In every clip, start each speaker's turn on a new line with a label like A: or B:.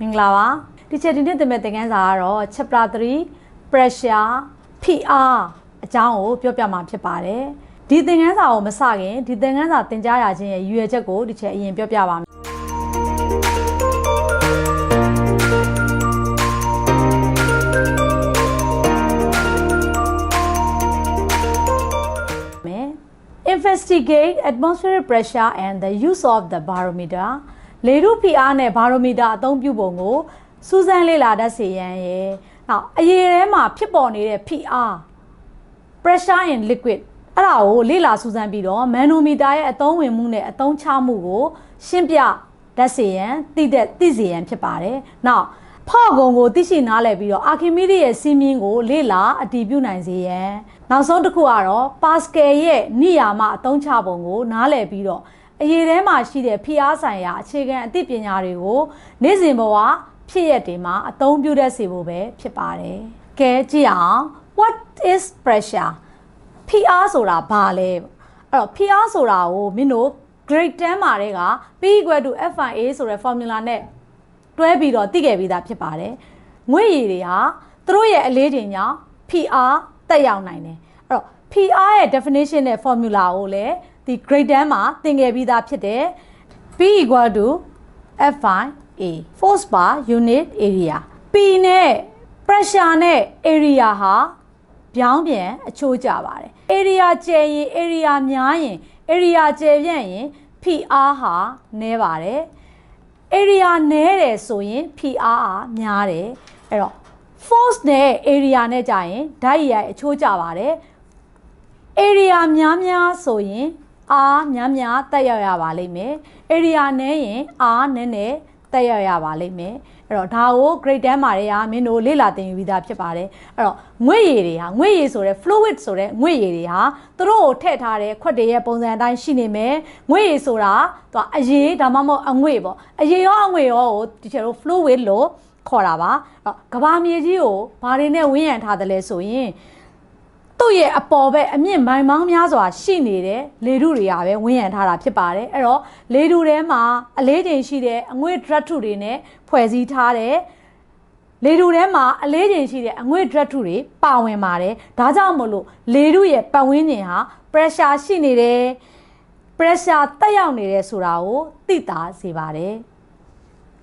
A: မင်္ဂလာပါဒီချက်ဒီနေ့သင်မဲ့သင်ခန်းစာကတော့ chapter 3 pressure PR အကြောင်းကိုပြောပြမှာဖြစ်ပါတယ်ဒီသင်ခန်းစာကိုမစခင်ဒီသင်ခန်းစာသင်ကြားရခြင်းရဲ့ရည်ရွယ်ချက်ကိုဒီချက်အရင်ပြောပြပါမယ်မယ် investigate atmospheric pressure and the use of the barometer လေထုဖိအားနဲ့ barometer အသုံးပြုပုံကိုစူးစမ်းလေ့လာတတ်စေရန်ရဲ့နောက်အရေထဲမှာဖြစ်ပေါ်နေတဲ့ဖိအား pressure in liquid အဲ့ဒါကိုလေ့လာစူးစမ်းပြီးတော့ manometer ရဲ့အသုံးဝင်မှုနဲ့အသုံးချမှုကို ရှင်းပြတတ်စေရန်သိတဲ့သိစေရန်ဖြစ်ပါတယ်။နောက်ဖော့ကုံကိုသိရှိနားလည်ပြီးတော့အာခီမီဒီရဲ့စီးမင်းကိုလေ့လာအတည်ပြုနိုင်စေရန်နောက်ဆုံးတစ်ခုကတော့ပါစကယ်ရဲ့နိယာမအသုံးချပုံကိုနားလည်ပြီးတော့ အရေးထဲမှာရှိတဲ့ဖိအားဆိုင်ရာအခြေခံအသိပညာတွေကိုနေ့စဉ်ဘဝဖြစ်ရက်တွေမှာအသုံးပြုတတ်စေဖို့ပဲဖြစ်ပါတယ်။ကဲကြည့်အောင် what is pressure PR ဆိုတာဘာလဲအဲ့တော့ PR ဆိုတာကိုမင်းတို့ grade 10မှာတည်းက P equal to FIA ဆိုတဲ့ formula နဲ့တွဲပြီးတော့သိခဲ့ပြီးသားဖြစ်ပါတယ်ငွေရည်တွေဟာသူတို့ရဲ့အလေးချိန်ကြောင့် PR တက်ရောက်နိုင်တယ်အဲ့တော့ PR ရဲ့ definition နဲ့ formula ကိုလည်း ဒီ grade 10မှာသင်ခဲ့ပြီးသားဖြစ်တယ် P equal to FIA force per unit area P နဲ့ pressure နဲ့ area ဟာပြောင်းပြန်အချိုးကြပါတယ် area ကျယ်ရင် area များရင် area ကျယ်ပြန့်ရင် PR ဟာနည်းပါတယ် area နည်းတယ်ဆိုရင် PR ဟာများတယ်အဲ့တော့ force နဲ့ area နဲ့ကြာရင်ဓာတ်ရိုက်အချိုးကြပါတယ် area များများဆိုရင် R များများတက်ရောက်ရပါလိမ့်မယ် area နည်းရင် R နည်းနည်းတက်ရောက်ရပါလိမ့်မယ်အဲ့တော့ဒါကို grade 10မှာတွေကမင်းတို့လေ့လာသင်ယူပြီးသားဖြစ်ပါတယ်အဲ့တော့ငွေရည်တွေဟာငွေရည်ဆိုတဲ့ fluid ဆိုတဲ့ငွေရည်တွေဟာသူတို့ကိုထည့်ထားတဲ့ခွက်တွေရဲ့ပုံစံအတိုင်းရှိနေမယ်ငွေရည်ဆိုတာသူကအရေးဒါမှမဟုတ်အငွေ့ပေါ့အရေးရောအငွေ့ရောကိုဒီချေတို့ fluid လို့ခေါ်တာပါအဲ့တော့ကဘာမြေကြီးကိုဘာတွေနဲ့ဝန်းရံထားတယ်လဲဆိုရင် သူ့ရဲ့အပေါ်ဘက်အမြင့်မိုင်မောင်းများစွာရှိနေတဲ့လေထုတွေကပဲဝန်းရံထားတာဖြစ်ပါတယ်အဲ့တော့လေထုထဲမှာအလေးချိန်ရှိတဲ့အငွေ့ဒရက်ထုတွေနဲ့ဖွဲ့စည်းထားတဲ့လေထုထဲမှာအလေးချိန်ရှိတဲ့အငွေ့ဒရက်ထုတွေပါဝင်ပါတယ်ဒါကြောင့်မို့လို့လေထုရဲ့ပတ်ဝန်းကျင်ဟာ pressure ရှိနေတယ် pressure တက်ရောက်နေတယ်ဆိုတာကိုသိတာစေပါတယ်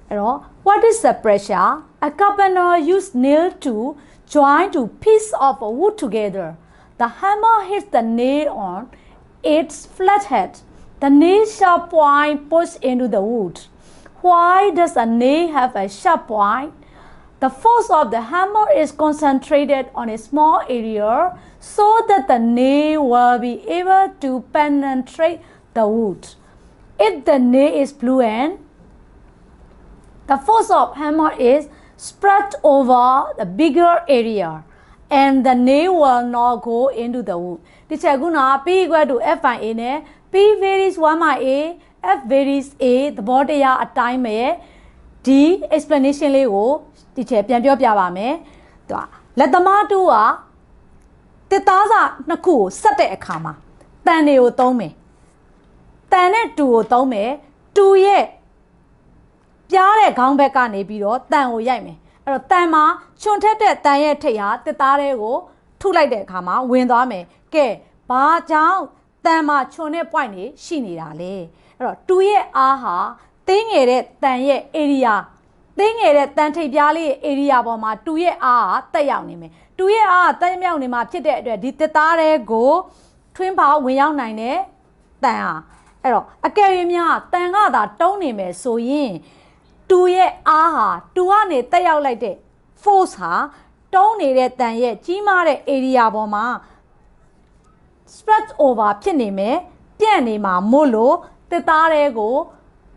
A: အဲ့တော့ what is the pressure a carpenter use nail to join two piece of wood together the hammer hits the nail on its flat head the nail sharp point push into the wood. Why does a nail have a sharp point? The force of the hammer is concentrated on a small area so that the nail will be able to penetrate the wood. If the nail is blunt the force of hammer is spread over the bigger area and the nail will not go into the wood ဒီချက်ခုနက P equal to FIA နဲ့ P varies 1 by A F varies A သဘောတရားအတိုင်းပဲဒီ explanation လေးကိုဒီချက်ပြန်ပြောပြပါမယ်သူကလက်သမားတူကတစ်သားစာနှစ်ခုကိုဆက်တဲ့အခါမှာတန်တွေကိုသုံးမယ်တန်နဲ့တူကိုသုံးမယ်တူရဲ့ပြားတဲ့ခေါင်းဘက်ကနေပြီးတော့တန်ကိုရိုက်မယ် အဲ့တော့တန်မှာချွန်ထက်တဲ့တန်ရဲ့ထိပ်ဟာတစ်သားတွေကိုထုလိုက်တဲ့အခါမှာဝင်သွားမယ်ကဲဘာကြောင့်တန်မှာချွန်တဲ့ point တွေရှိနေတာလဲအဲ့တော့တူရဲ့အားဟာတင်းငယ်တဲ့တန်ရဲ့ area တင်းငယ်တဲ့တန်ထိပ်ပြားလေးရဲ့ area ပေါ်မှာတူရဲ့အားဟာတက်ရောက်နေမယ်တူရဲ့အားကတက်မြောက်နေမှာဖြစ်တဲ့အတွက်ဒီတစ်သားတွေကိုထွင်းပေါက်ဝင်ရောက်နိုင်တဲ့တန်ဟာအဲ့တော့အကယ်၍များတန်ကသာတုံးနေမယ်ဆိုရင် တူရဲ့အားဟာတူကနေတက်ရောက်လိုက်တဲ့ force ဟာတုံးနေတဲ့တန်ရဲ့ကြီးမားတဲ့ area ပေါ်မှာ spread over ဖြစ်နေမယ်ပြန့်နေမှာမို့လို့တစ်သားတွေကို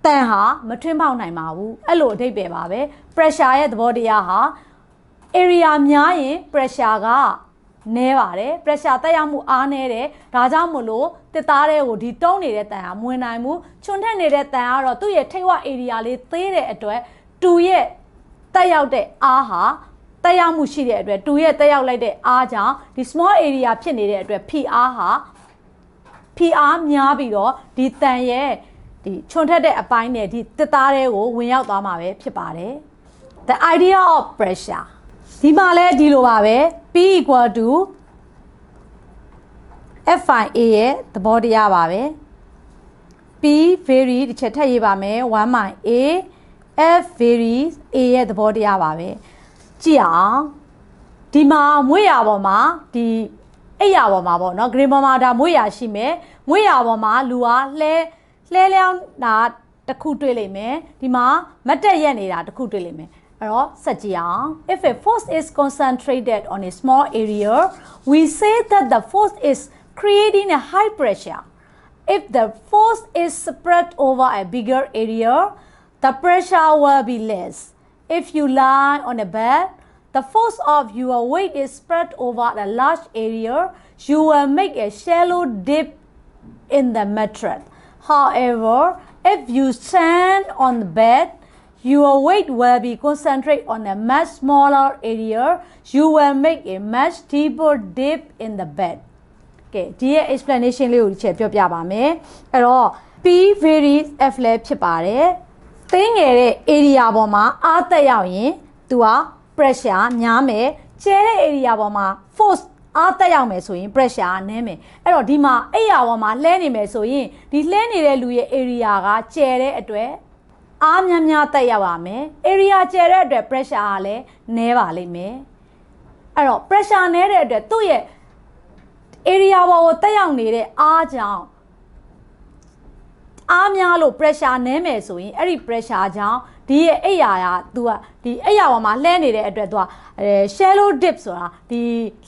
A: တန်ဟာမထွင်းပေါက်နိုင်ပါဘူးအဲ့လိုအဓိပ္ပာယ်ပါပဲ pressure ရဲ့သဘောတရားဟာ area များရင် pressure က နည်းပါတယ် pressure တက်ရောက်မှုအားနည်းတယ်ဒါကြောင့်မို့လို့တစ်သားတွေကိုဒီတုံးနေတဲ့တန်ဟာမဝင်နိုင်ဘူးချွန်ထက်နေတဲ့တန်ကတော့သူ့ရဲ့ထိပ်ဝ area လေးသေးတဲ့အတွက်တူရဲ့တက်ရောက်တဲ့အားဟာတက်ရောက်မှုရှိတဲ့အတွက်တူရဲ့တက်ရောက်လိုက်တဲ့အားကြောင့်ဒီ small area ဖြစ်နေတဲ့အတွက် PR ဟာ PR များပြီးတော့ဒီတန်ရဲ့ဒီချွန်ထက်တဲ့အပိုင်းနဲ့ဒီတစ်သားတွေကိုဝင်ရောက်သွားမှာပဲဖြစ်ပါတယ် the idea of pressure ဒီမှာလဲဒီလိုပါပဲ P equal to FIA ရဲ့သဘောတရားပါပဲ P vary တစ်ချက်ထပ်ရေးပါမယ်1 my A F varies A ရဲ့သဘောတရားပါပဲကြည့်အောင်ဒီမှာမွေးရပေါ်မှာဒီအိပ်ရပေါ်မှာပေါ့နော် green ပေါ်မှာဒါမွေးရရှိမယ်မွေးရပေါ်မှာလူကလှဲလှဲလျောင်းတာတစ်ခုတွေ့လိမ့်မယ်ဒီမှာမတ်တက်ရက်နေတာတစ်ခုတွေ့လိမ့်မယ် If a force is concentrated on a small area, we say that the force is creating a high pressure. If the force is spread over a bigger area, the pressure will be less. If you lie on a bed, the force of your weight is spread over a large area. You will make a shallow dip in the mattress. However, if you stand on the bed, your weight will be concentrated on a much smaller area. You will make a much deeper dip in the bed. ကဲဒီရဲ့ explanation လေးကိုဒီချက်ပြောပြပါမယ်အဲ့တော့ P varies F လည်းဖြစ်ပါတယ်သိငယ်တဲ့ area ပေါ်မှာအားတက်ရောက်ရင်သူက pressure များမယ်ကျဲတဲ့ area ပေါ်မှာ force အားတက်ရောက်မယ်ဆိုရင် pressure ကနည်းမယ်အဲ့တော့ဒီမှာအဲ့ရပေါ်မှာလှဲနေမယ်ဆိုရင်ဒီလှဲနေတဲ့လူရဲ့ area ကကျဲတဲ့အတွက် အားများများတက်ရောက်ရမယ် area ကျဲတဲ့အတွက် pressure ကလည်းနည်းပါလိမ့်မယ်အဲ့တော့ pressure နည်းတဲ့အတွက်သူ့ရဲ့ area ပေါ်ကိုတက်ရောက်နေတဲ့အားကြောင့်အားများလို့ pressure နည်းမယ်ဆိုရင်အဲ့ဒီ pressure ကြောင့်ဒီရဲ့အိယာက तू ကဒီအိယာပေါ်မှာလှဲနေတဲ့အတွက် तू ကအဲ shallow dip ဆိုတာဒီ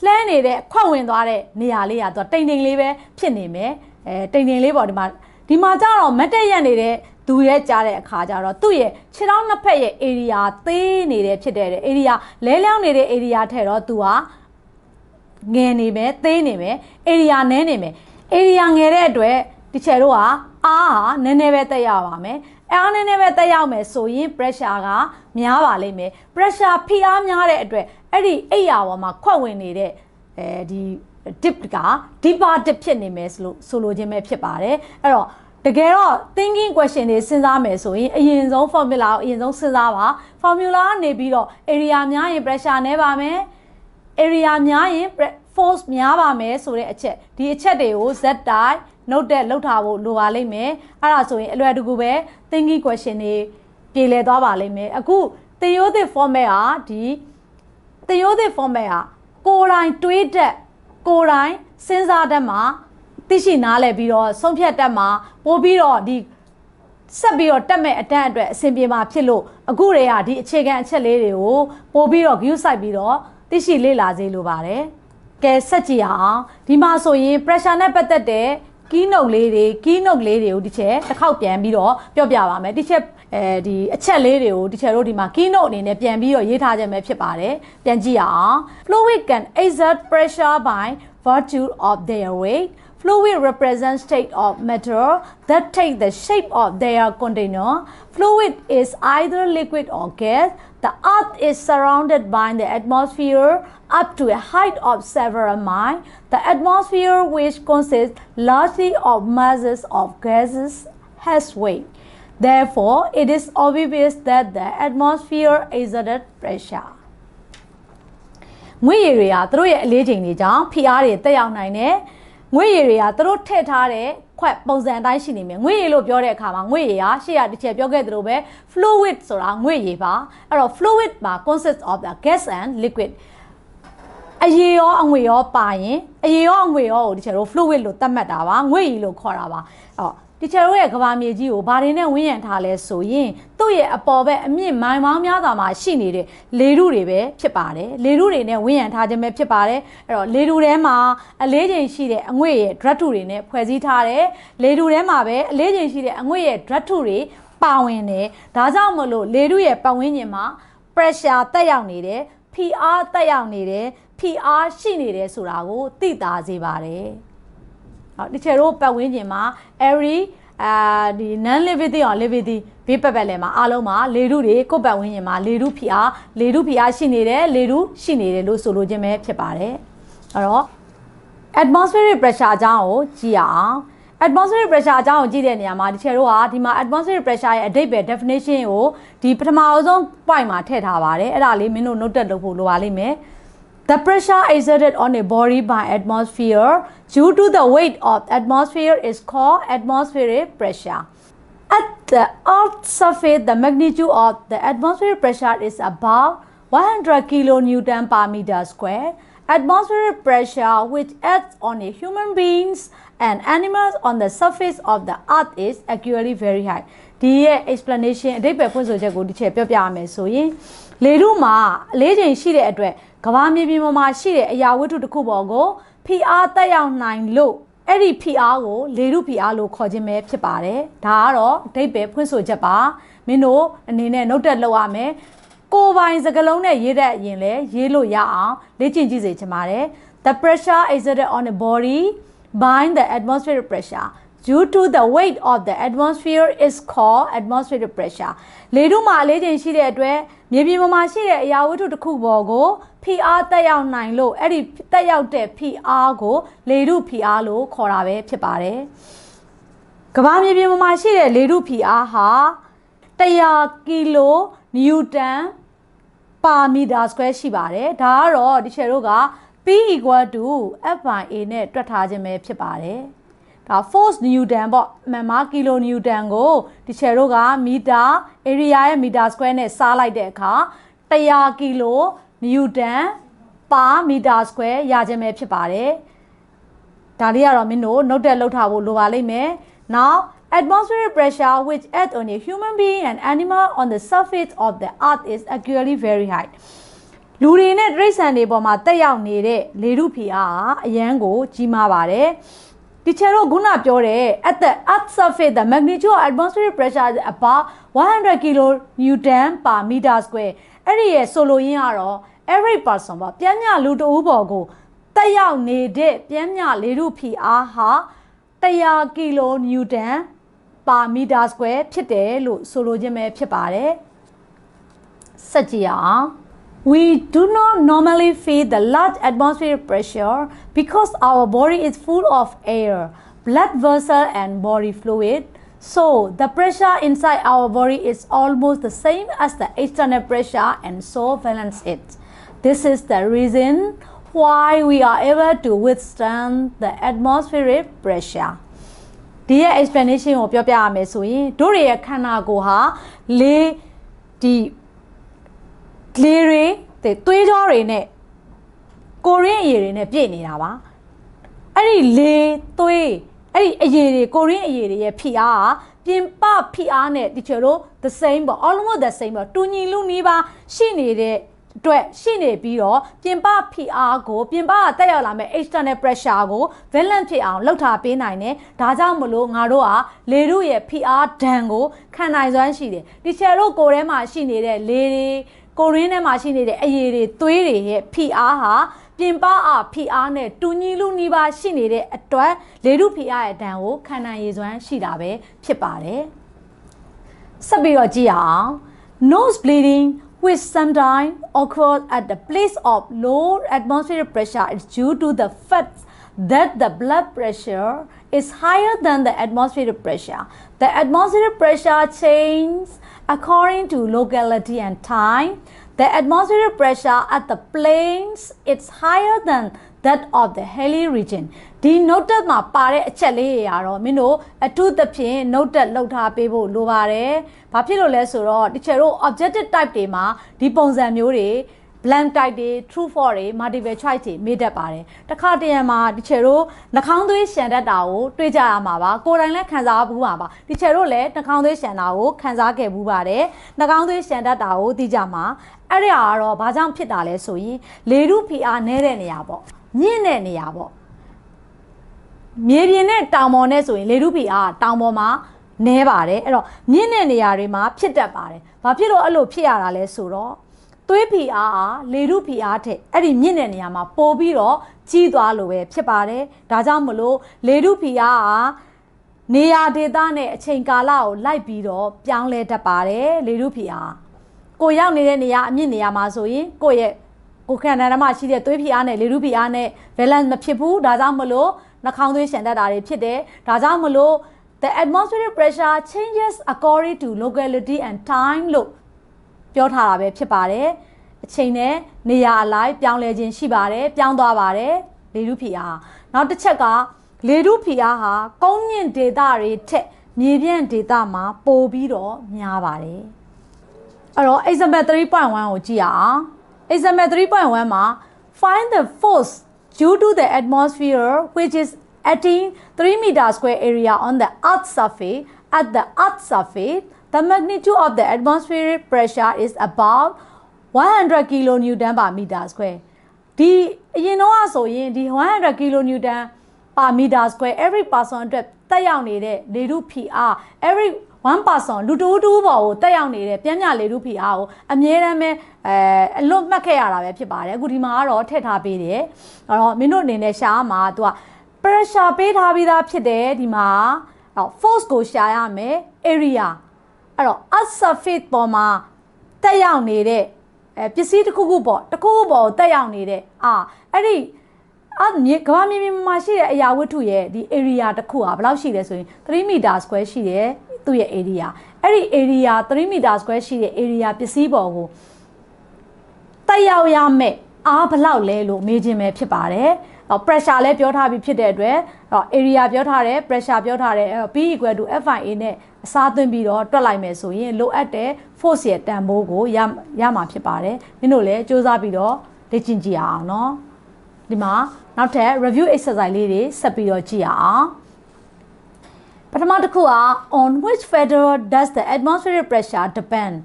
A: လှဲနေတဲ့ခွက်ဝင်သွားတဲ့နေရာလေးက तू တိမ်တိမ်လေးပဲဖြစ်နေမယ်အဲတိမ်တိမ်လေးပေါ့ဒီမှာဒီမှာကျတော့မတ်တက်ရက်နေတဲ့ သူရဲ့ကြားတဲ့အခါကျတော့သူ့ရဲ့ခြေထောက်နှစ်ဖက်ရဲ့ area သေးနေတဲ့ဖြစ်တဲ့ area လဲလျောင်းနေတဲ့ area ထဲတော့ तू ကငယ်နေမယ်သေးနေမယ် area နည်းနေမယ် area ငယ်တဲ့အတွက်ဒီချယ်တို့ကအားဟာနည်းနည်းပဲတက်ရပါမယ်အားနည်းနည်းပဲတက်ရောက်မယ်ဆိုရင် pressure ကများပါလိမ့်မယ် pressure ဖိအားများတဲ့အတွက်အဲ့ဒီအိယာပေါ်မှာခွက်ဝင်နေတဲ့အဲဒီ dip က deeper dip ဖြစ်နေမယ်ဆိုလို့ဆိုလိုခြင်းပဲဖြစ်ပါတယ်အဲ့တော့ တကယ်တော့ thinking question တွေစဉ်းစားမယ်ဆိုရင်အရင်ဆုံး formula ကိုအရင်ဆုံးစဉ်းစားပါ formula ကနေပြီးတော့ area များရင် pressure နည်းပါမယ် area များရင် force များပါမယ်ဆိုတဲ့အချက်ဒီအချက်တွေကို z တိုင်း note တက်လောက်ထားဖို့လိုပါလိမ့်မယ်အဲ့ဒါဆိုရင်အလွယ်တကူပဲ thinking question တွေပြေလည်သွားပါလိမ့်မယ်အခုသင်ရိုးသစ် format ဟာဒီသင်ရိုးသစ် format ဟာကိုယ်တိုင်တွေးတက်ကိုယ်တိုင်စဉ်းစားတတ်မှာ သိရှိနားလည်ပြီးတော့ဆုံးဖြတ်တတ်မှာပို့ပြီးတော့ဒီဆက်ပြီးတော့တက်မဲ့အတန်းအတွက်အဆင်ပြေမှာဖြစ်လို့အခုတွေကဒီအခြေခံအချက်လေးတွေကိုပို့ပြီးတော့ view site ပြီးတော့သိရှိလေ့လာစေလိုပါတယ်။ကဲဆက်ကြည့်အောင်ဒီမှာဆိုရင် pressure နဲ့ပတ်သက်တဲ့ keynote လေးတွေ keynote လေးတွေကိုဒီချက်တစ်ခေါက်ပြန်ပြီးတော့ပြောပြပါမယ်ဒီချက်အဲဒီအချက်လေးတွေကိုဒီချက်တို့ဒီမှာ keynote အနေနဲ့ပြန်ပြီးတော့ရေးထားခြင်းပဲဖြစ်ပါတယ်ပြန်ကြည့်အောင် fluid can exert pressure by virtue of their weight Fluid represents state of matter that take the shape of their container. Fluid is either liquid or gas. The earth is surrounded by the atmosphere up to a height of several miles. The atmosphere, which consists largely of masses of gases, has weight. Therefore, it is obvious that the atmosphere exerted pressure. ငွေရည်တွေကသူတို့ရဲ့အလေးချိန်တွေကြောင့်ဖိအားတွေတက်ရောက်နိုင်တယ် ငွေရည်တွေကသူတို့ထည့်ထားတဲ့ခွက်ပုံစံအတိုင်းရှိနေမယ်ငွေရည်လို့ပြောတဲ့အခါမှာငွေရည်ဟာရှေ့ကတစ်ချက်ပြောခဲ့သလိုပဲ fluid ဆိုတာငွေရည်ပါအဲ့တော့ fluid မှာ consists of the gas and liquid အရေရောအငွေရောပါရင်အရေရောအငွေရောကိုဒီချက်တို့ fluid လို့သတ်မှတ်တာပါငွေရည်လို့ခေါ်တာပါအဲ့တော့ ဒီချက်တို့ရဲ့ကဘာမြေကြီးကိုဘာတွေနဲ့ဝန်းရံထားလဲဆိုရင်သူ့ရဲ့အပေါ်ဘက်အမြင့်မိုင်ပေါင်းများစွာမှာရှိနေတဲ့လေထုတွေပဲဖြစ်ပါတယ်လေထုတွေနဲ့ဝန်းရံထားခြင်းပဲဖြစ်ပါတယ်အဲ့တော့လေထုထဲမှာအလေးချိန်ရှိတဲ့အငွေ့ရဲ့ drug ထုတွေနဲ့ဖွဲ့စည်းထားတယ်လေထုထဲမှာပဲအလေးချိန်ရှိတဲ့အငွေ့ရဲ့ drug ထုတွေပါဝင်တယ်ဒါကြောင့်မလို့လေထုရဲ့ပတ်ဝန်းကျင်မှာ pressure တက်ရောက်နေတယ်ဖိအားတက်ရောက်နေတယ်ဖိအားရှိနေတယ်ဆိုတာကိုသိသာစေပါတယ် ဟောဒီချေတို့ပတ်ဝန်းကျင်မှာ every အာဒီ non living or living ဘေးပတ်ပတ်လည်မှာအားလုံးမှာလေထုတွေကိုယ့်ပတ်ဝန်းကျင်မှာလေထုဖိအားလေထုဖိအားရှိနေတယ်လေထုရှိနေတယ်လို့ဆိုလိုခြင်းပဲဖြစ်ပါတယ်အဲ့တော့ atmospheric pressure အကြောင်းကိုကြည့်ရအောင် atmospheric pressure အကြောင်းကိုကြည့်တဲ့နေရာမှာဒီချေတို့ကဒီမှာ atmospheric pressure ရဲ့အဓိပ္ပာယ် definition ကိုဒီပထမအဆုံး point မှာထည့်ထားပါတယ်အဲ့ဒါလေးမင်းတို့ note တက်လုပ်ဖို့လိုပါလိမ့်မယ် The pressure exerted on a body by atmosphere due to the weight of atmosphere is called atmospheric pressure. At the Earth's surface, the magnitude of the atmospheric pressure is about 100 kilonewton per meter square. Atmospheric pressure which acts on a human beings and animals on the surface of the earth is actually very high. ဒီရဲ့ explanation အဓိပ္ပာယ်ဖွင့်ဆိုချက်ကိုဒီချက်ပြောပြရမယ်ဆိုရင်လေထုမှာအလေးချိန်ရှိတဲ့အတွက် ကဘာမြေပြင်ပေါ်မှာရှိတဲ့အရာဝတ္ထုတစ်ခုပေါ်ကိုဖိအားတက်ရောက်နိုင်လို့အဲ့ဒီဖိအားကိုလေထုဖိအားလို့ခေါ်ခြင်းပဲဖြစ်ပါတယ်ဒါကတော့အဓိပ္ပာယ်ဖွင့်ဆိုချက်ပါမင်းတို့အနေနဲ့ note တက်လုပ်ရမယ်ကိုယ်ပိုင်စကလုံးနဲ့ရေးတတ်ရင်လည်းရေးလို့ရအောင်လေ့ကျင့်ကြည့်စေချင်ပါတယ် the pressure exerted on the body by the atmospheric pressure due to the weight of the atmosphere is called atmospheric pressure လေထုမှာအလေးချိန်ရှိတဲ့အတွက်မြေပြင်ပေါ်မှာရှိတဲ့အရာဝတ္ထုတစ်ခုပေါ်ကိုဖိအားတက်ရောက်နိုင်လို့အဲ့ဒီတက်ရောက်တဲ့ဖိအားကိုလေထုဖိအားလို့ခေါ်တာပဲဖြစ်ပါတယ်ကမ္ဘာမြေပြင်ပေါ်မှာရှိတဲ့လေထုဖိအားဟာ100ကီလိုနျူတန်ပါမီတာစကွဲရှိပါတယ်ဒါကတော့ဒီချေတို့က P equal to F by A နဲ့တွက်ထားခြင်းပဲဖြစ်ပါတယ် ဒါ force newton ပေါ့မန်မာကီလိုနျူတန်ကိုဒီချေတို့ကမီတာ area ရဲ့မီတာ square နဲ့စားလိုက်တဲ့အခါ100ကီလိုနျူတန်ပါမီတာ square ရခြင်းပဲဖြစ်ပါတယ်ဒါလေးကတော့မင်းတို့ note တက်လုပ်ထားဖို့လိုပါလိမ့်မယ် now atmospheric pressure which acts on a human being and animal on the surface of the earth is actually very high လူတွေနဲ့တိရစ္ဆာန်တွေပေါ်မှာတက်ရောက်နေတဲ့လေထုဖိအားကအရန်ကိုကြီးမားပါတယ် ဒီချေတော့ခုနပြောတဲ့ at the earth surface the magnitude of atmospheric pressure is about 100 kilonewton per meter square အဲ့ဒီရဲ့ဆိုလိုရင်းကတော့ every person ပေါ့ပြန်ညလူတဦးပေါ်ကိုတက်ရောက်နေတဲ့ပြန်ညလေထုဖိအားဟာ100ကီလိုနျူတန်ပါမီတာစကွယ်ဖြစ်တယ်လို့ဆိုလိုခြင်းပဲဖြစ်ပါတယ်စက်ကြည့်အောင် We do not normally feel the large atmospheric pressure because our body is full of air, blood vessel and body fluid. So the pressure inside our body is almost the same as the external pressure and so balance it. This is the reason why we are able to withstand the atmospheric pressure. ဒီရဲ့ explanation ကိုပြောပြရမယ်ဆိုရင်တို့ရဲ့ခန္ဓာကိုယ်ဟာလေဒီ လေတွေတဲ့သွေးကြောတွေနဲ့ကိုရင်းအရည်တွေနဲ့ပြည့်နေတာပါအဲ့ဒီလေသွေးအဲ့ဒီအရည်တွေကိုရင်းအရည်တွေရဲ့ဖိအားကပြင်ပဖိအားနဲ့ဒီချေတို့ the same ပေါ့ almost the same ပေါ့တူညီလူနီးပါရှိနေတဲ့အတွက်ရှိနေပြီးတော့ပြင်ပဖိအားကိုပြင်ပကတက်ရောက်လာမဲ့ external pressure ကို balance ဖြစ်အောင်လှုပ်ထားပေးနိုင်တယ်ဒါကြောင့်မလို့ငါတို့ကလေတို့ရဲ့ဖိအားဒဏ်ကိုခံနိုင်စွမ်းရှိတယ်ဒီချေတို့ကိုယ်ထဲမှာရှိနေတဲ့လေတွေ ကိုရင်းထဲမှာရှိနေတဲ့အရည်တွေသွေးတွေရဲ့ဖိအားဟာပြင်ပအားဖိအားနဲ့တူညီလူနီးပါရှိနေတဲ့အတွက်လေထုဖိအားရဲ့ဒဏ်ကိုခံနိုင်ရည်စွမ်းရှိတာပဲဖြစ်ပါတယ်ဆက်ပြီးတော့ကြည့်အောင် nose bleeding which sometimes occurs at the place of low atmospheric pressure is due to the fact that the blood pressure is higher than the atmospheric pressure. The atmospheric pressure changes according to locality and time. The atmospheric pressure at the plains is higher than that of the hilly region ဒီ note မှာပါတဲ့အချက်လေးတွေကတော့မင်းတို့အထူးသဖြင့် note လောက်ထားပေးဖို့လိုပါတယ်။ဘာဖြစ်လို့လဲဆိုတော့တချို့တို့ objective type တွေမှာဒီပုံစံမျိုးတွေ blank type တွေ true false တွေ multiple choice တွေမေးတတ်ပါတယ်။တစ်ခါတရံမှာဒီချေတို့နှာခေါင်းသွေးရှန်တတ်တာကိုတွေးကြရမှာပါ။ကိုယ်တိုင်လည်းခံစားဘူးပါပါ။ဒီချေတို့လည်းနှာခေါင်းသွေးရှန်တာကိုခံစားခဲ့ဘူးပါတယ်။နှာခေါင်းသွေးရှန်တတ်တာကိုသိကြမှာအဲ့ဒီဟာကတော့ဘာကြောင့်ဖြစ်တာလဲဆိုရင်လေထုဖိအားနည်းတဲ့နေရာပေါ့။မြင့်တဲ့နေရာပေါ့။မြေပြင်နဲ့တောင်ပေါ်နဲ့ဆိုရင်လေထုဖိအားတောင်ပေါ်မှာနဲပါတယ်အဲ့တော့မြင့်တဲ့နေရာတွေမှာဖြစ်တတ်ပါတယ်။ဘာဖြစ်လို့အဲ့လိုဖြစ်ရတာလဲဆိုတော့ သွေးဖိအားအားလေထုဖိအားထက်အဲ့ဒီမြင့်တဲ့နေရာမှာပိုပြီးတော့ကြီးသွားလို့ပဲဖြစ်ပါတယ်။ဒါကြောင့်မလို့လေထုဖိအားအားနေရာဒေသနဲ့အချိန်ကာလကိုလိုက်ပြီးတော့ပြောင်းလဲတတ်ပါတယ်လေထုဖိအားကိုရောက်နေတဲ့နေရာအမြင့်နေရာမှာဆိုရင်ကိုရဲ့ကိုခန္ဓာထဲမှာရှိတဲ့သွေးဖိအားနဲ့လေထုဖိအားနဲ့ balance မဖြစ်ဘူးဒါကြောင့်မလို့နှာခေါင်းသွေးရှန်တတ်တာတွေဖြစ်တယ်ဒါကြောင့်မလို့ the atmospheric pressure changes according to locality and time လို့ ပြောထားတာပဲဖြစ်ပါတယ်အချိန်နဲ့နေရာအလိုက်ပြောင်းလဲခြင်းရှိပါတယ်ပြောင်းသွားပါတယ်လေထုဖိအားနောက်တစ်ချက်ကလေထုဖိအားဟာကုန်းမြင့်ဒေသတွေထက်မြေပြန့်ဒေသမှာပိုပြီးတော့များပါတယ်အဲ့တော့ example 3.1ကိုကြည့်ရအောင် example 3.1မှာ find the force due to the atmosphere which is attain 3 meter square area on the earth surface at the earth surface the magnitude of the atmospheric pressure is about 100 kilonewton per meter square ဒီအရင်တော့ဆိုရင်ဒီ100 kilonewton per meter square every person အတွက်တက်ရောက်နေတဲ့လေထုဖိအား every one person လူတူတူပေါ်ကိုတက်ရောက်နေတဲ့ပြင်းပြလေထုဖိအားကိုအမြဲတမ်းပဲအဲအလွတ်မှတ်ခဲ့ရတာပဲဖြစ်ပါတယ်အခုဒီမှာကတော့ထည့်ထားပေးတယ်အဲ့တော့မင်းတို့အနေနဲ့ရှားမှာ तू က pressure ပေးထားပြီးသားဖြစ်တယ်ဒီမှာအဲ့ force ကိုရှာရမယ် area အဲ့တော့ earth surface ပေါ်မှာတက်ရောက်နေတဲ့အဲပစ္စည်းတစ်ခုခုပေါ့တစ်ခုခုပေါ်ကိုတက်ရောက်နေတဲ့အာအဲ့ဒီအဲ့မြေကဘာမြေမြေမှာရှိတဲ့အရာဝတ္ထုရဲ့ဒီ area တစ်ခုอ่ะဘယ်လောက်ရှိလဲဆိုရင်3 meter square ရှိတယ်သူ့ရဲ့ area အဲ့ဒီ area 3 meter square ရှိတဲ့ area ပစ္စည်းပေါ်ကိုတက်ရောက်ရမယ်အားဘယ်လောက်လဲလို့မေးခြင်းပဲဖြစ်ပါတယ်။အော် pressure လည်းပြောထားပြီးဖြစ်တဲ့အတွက်အော် area ပြောထားတယ် pressure ပြောထားတယ်အဲ့တော့ P equal to FIA နဲ့ အစားသွင်းပြီးတော့တွက်လိုက်မယ်ဆိုရင်လိုအပ်တဲ့ force ရဲ့တန်ဖိုးကိုရရမှာဖြစ်ပါတယ်။မင်းတို့လည်းစူးစမ်းပြီးတော့လေ့ကျင့်ကြည့်ရအောင်နော်။ဒီမှာနောက်ထပ် review exercise လေးတွေဆက်ပြီးတော့ကြည့်ရအောင်။ပထမတစ်ခုက on which factor does the atmospheric pressure depend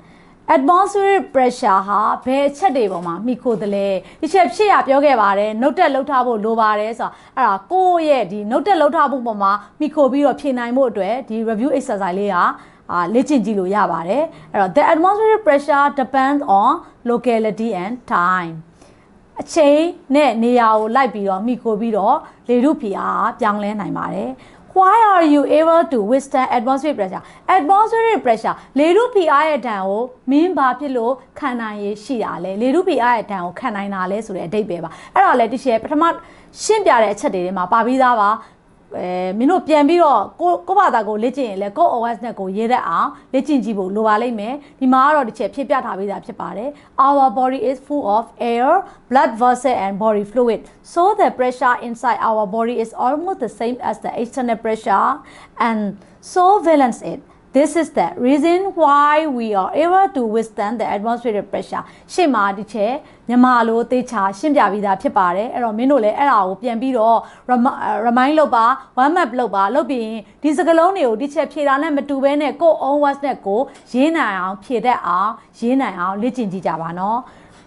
A: atmospheric pressure ဟာဘယ်အချက်တွေပေါ်မှာမိခိုတယ်လဲဒီချက်ဖြစ်ရပြောခဲ့ပါတယ် note တက်လောက်ထားဖို့လိုပါတယ်ဆိုတော့အဲ့ဒါကိုယ့်ရဲ့ဒီ note တက်လောက်ထားဖို့ပေါ်မှာမိခိုပြီးတော့ဖြေနိုင်ဖို့အတွက်ဒီ review exercise လေးကအာလေ့ကျင့်ကြည့်လို့ရပါတယ်အဲ့တော့ the atmospheric pressure depends on locality and time အချိန်နဲ့နေရာကိုလိုက်ပြီးတော့မိကိုပြီးတော့လေထုဖိအားပြောင်းလဲနိုင်ပါတယ် why are you able to withstand atmospheric pressure atmospheric pressure လေထုဖိအားရဲ့ဒဏ်ကိုမင်းဘာဖြစ်လို့ခံနိုင်ရရှိတာလဲလေထုဖိအားရဲ့ဒဏ်ကိုခံနိုင်တာလဲဆိုတဲ့အဓိပ္ပာယ်ပါအဲ့ဒါလည်းတချို့ပထမရှင်းပြတဲ့အချက်တွေထဲမှာပါပြီးသားပါ အဲမင်းတို့ပြန်ပြီးတော့ကိုကိုဘာသာကိုလေ့ကျင့်ရင်လည်းကို OS နဲ့ကိုရေးတတ်အောင်လေ့ကျင့်ကြည့်ဖို့လိုပါလိမ့်မယ်ဒီမှာကတော့တစ်ချက်ဖြစ်ပြထားပေးတာဖြစ်ပါတယ် our body is full of air blood vessel and body fluid so the pressure inside our body is almost the same as the external pressure and so balance it This is the reason why we are able to withstand the atmospheric pressure ရှေ့မှာဒီချက်မြန်မာလိုသေချာရှင်းပြပြီးသားဖြစ်ပါတယ်အဲ့တော့မင်းတို့လည်းအဲ့ဒါကိုပြန်ပြီးတော့ remind လုပ်ပါ one map လုပ်ပါလုပ်ပြီးရင်ဒီစကလုံးတွေကိုဒီချက်ဖြေတာနဲ့မတူဘဲနဲ့ကို own words နဲ့ကိုရေးနိုင်အောင်ဖြေတတ်အောင်ရေးနိုင်အောင်လေ့ကျင့်ကြည့်ကြပါနော်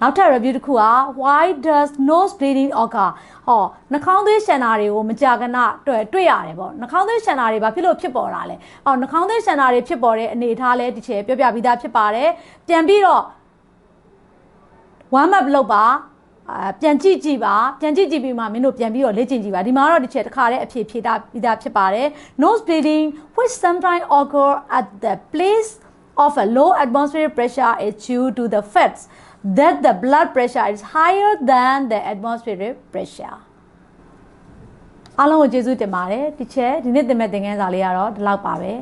A: နောက်ထပ် review တစ်ခုက why does nose bleeding occur ဟောနှာခေါင်းသွေးရှန်တာတွေကိုမကြာခဏတွေ့တွေ့ရတယ်ပေါ့နှာခေါင်းသွေးရှန်တာတွေဘာဖြစ်လို့ဖြစ်ပေါ်တာလဲဟောနှာခေါင်းသွေးရှန်တာတွေဖြစ်ပေါ်တဲ့အနေအထားလဲဒီချေပြောပြပြီးသားဖြစ်ပါတယ်ပြန်ပြီးတော့ one map လုပ်ပါအာပြန်ကြည့်ကြည့်ပါပြန်ကြည့်ကြည့်ပြီးမှမင်းတို့ပြန်ပြီးတော့လေ့ကျင့်ကြည့်ပါဒီမှာတော့ဒီချက်တစ်ခါတည်းအဖြေဖြေတာပြီးသားဖြစ်ပါတယ် nose bleeding which sometimes occur at the place of a low atmospheric pressure is due to the facts that the blood pressure is higher than the atmospheric pressure အားလုံးကိုကျေးဇူးတင်ပါတယ်ဒီချက်ဒီနေ့သင်မဲ့သင်ခန်းစာလေးကတော့ဒီလောက်ပါပဲ